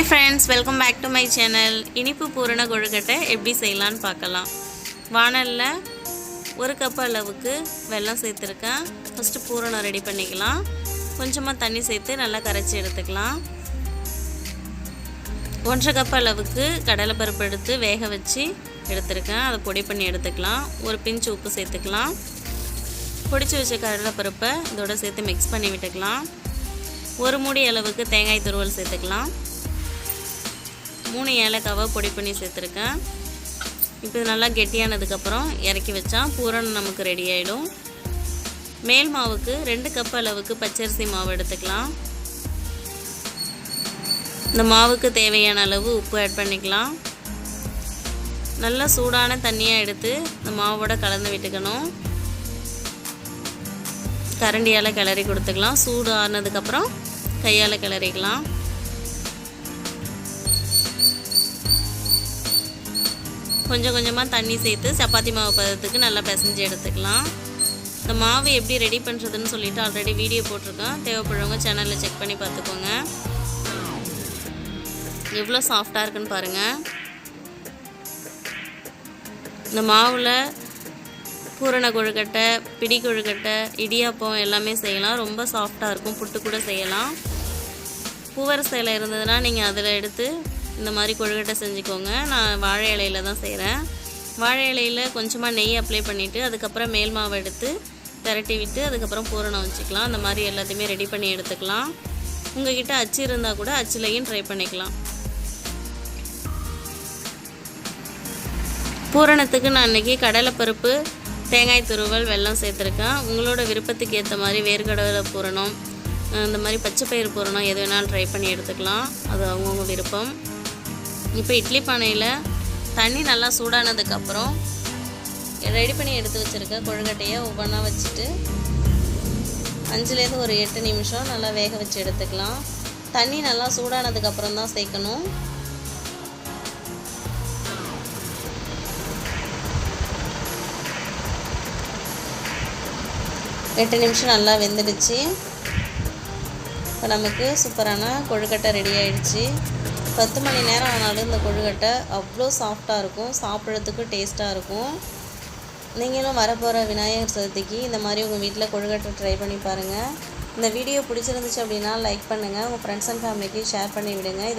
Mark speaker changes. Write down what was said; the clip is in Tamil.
Speaker 1: Hi friends welcome back to my channel இனிப்பு பூரண கொழுக்கட்டை எப்படி செய்யலான்னு பார்க்கலாம். வானலில் ஒரு கப் அளவுக்கு வெல்லம் சேர்த்துருக்கேன். ஃபஸ்ட்டு பூரணம் ரெடி பண்ணிக்கலாம். கொஞ்சமாக தண்ணி சேர்த்து நல்லா கரைச்சி எடுத்துக்கலாம். ஒன்றரை கப் அளவுக்கு கடலைப்பருப்பு எடுத்து வேக வச்சு எடுத்துருக்கேன். அதை பொடி பண்ணி எடுத்துக்கலாம். ஒரு பிஞ்சு உப்பு சேர்த்துக்கலாம். பொடிச்சு வச்ச கடலைப்பருப்பை இதோட சேர்த்து மிக்ஸ் பண்ணி விட்டுக்கலாம். ஒரு மூடி அளவுக்கு தேங்காய் துருவல் சேர்த்துக்கலாம். மூணு ஏலக்காவை பொடி பண்ணி சேர்த்துருக்கேன். இப்போ நல்லா கெட்டியானதுக்கப்புறம் இறக்கி வச்சா பூரணம் நமக்கு ரெடி ஆகிடும் மேல் மாவுக்கு ரெண்டு கப் அளவுக்கு பச்சரிசி மாவு எடுத்துக்கலாம். இந்த மாவுக்கு தேவையான அளவு உப்பு ஆட் பண்ணிக்கலாம். நல்லா சூடான தண்ணியாக எடுத்து இந்த மாவோட கலந்து விட்டுக்கணும். கரண்டியால் கிளறி கொடுத்துக்கலாம். சூடு ஆனதுக்கப்புறம் கையால் கிளறிக்கலாம். கொஞ்சம் கொஞ்சமாக தண்ணி சேர்த்து சப்பாத்தி மாவு பதத்துக்கு நல்லா பிசைஞ்சு எடுத்துக்கலாம். இந்த மாவு எப்படி ரெடி பண்ணுறதுன்னு சொல்லிட்டு ஆல்ரெடி வீடியோ போட்டிருக்கேன் தேவைப்படுறவங்க சேனலில் செக் பண்ணி பார்த்துக்கோங்க. எவ்வளோ சாஃப்டாக இருக்குன்னு பாருங்கள் இந்த மாவில் பூரண கொழுக்கட்டை பிடி கொழுக்கட்டை இடியாப்பம் எல்லாமே செய்யலாம். ரொம்ப சாஃப்டாக இருக்கும். புட்டு கூட செய்யலாம். பூவரசையில் இருந்ததுன்னா நீங்கள் அதில் எடுத்து இந்த மாதிரி கொழுக்கட்டை செஞ்சுக்கோங்க. நான் வாழை இலையில தான் செய்கிறேன் வாழை இலையில் கொஞ்சமாக நெய் அப்ளை பண்ணிவிட்டு அதுக்கப்புறம் மேல் மாவு எடுத்து திரட்டி விட்டு அதுக்கப்புறம் பூரணம் வச்சுக்கலாம். அந்த மாதிரி எல்லாத்தையுமே ரெடி பண்ணி எடுத்துக்கலாம். உங்ககிட்ட அச்சு இருந்தால் கூட அச்சுலையும் ட்ரை பண்ணிக்கலாம். பூரணத்துக்கு நான் இன்றைக்கி கடலைப்பருப்பு தேங்காய் துருவல் வெல்லம் சேர்த்துருக்கேன். உங்களோட விருப்பத்துக்கு ஏற்ற மாதிரி வேர்க்கடலை பூரணம் இந்த மாதிரி பச்சை பயிறு பூரணம் எது வேணாலும் ட்ரை பண்ணி எடுத்துக்கலாம். அது அவங்கவுங்க விருப்பம். இப்போ இட்லி பானையில் தண்ணி நல்லா சூடானதுக்கப்புறம் ரெடி பண்ணி எடுத்து வச்சுருக்க கொழுக்கட்டையை ஒவ்வொன்றா வச்சுட்டு அஞ்சுலேருந்து ஒரு எட்டு நிமிஷம் நல்லா வேக வச்சு எடுத்துக்கலாம். தண்ணி நல்லா சூடானதுக்கப்புறம் தான் சேர்க்கணும். எட்டு நிமிஷம் நல்லா வெந்துடுச்சு. இப்போ நமக்கு சூப்பரான கொழுக்கட்டை ரெடி ஆயிடுச்சு. பத்து மணி நேரம் ஆனாலும் இந்த கொழுக்கட்டை அவ்வளோ சாஃப்டாக இருக்கும். சாப்பிட்றதுக்கு டேஸ்ட்டாக இருக்கும். நீங்களும் வரப்போகிற விநாயகர் சதுர்த்திக்கு இந்த மாதிரி உங்கள் வீட்டில் கொழுக்கட்டை ட்ரை பண்ணி பாருங்கள் இந்த வீடியோ பிடிச்சிருந்துச்சு அப்படின்னா லைக் பண்ணுங்கள் உங்கள் ஃப்ரெண்ட்ஸ் அண்ட் ஃபேமிலிக்கு ஷேர் பண்ணி விடுங்க. இது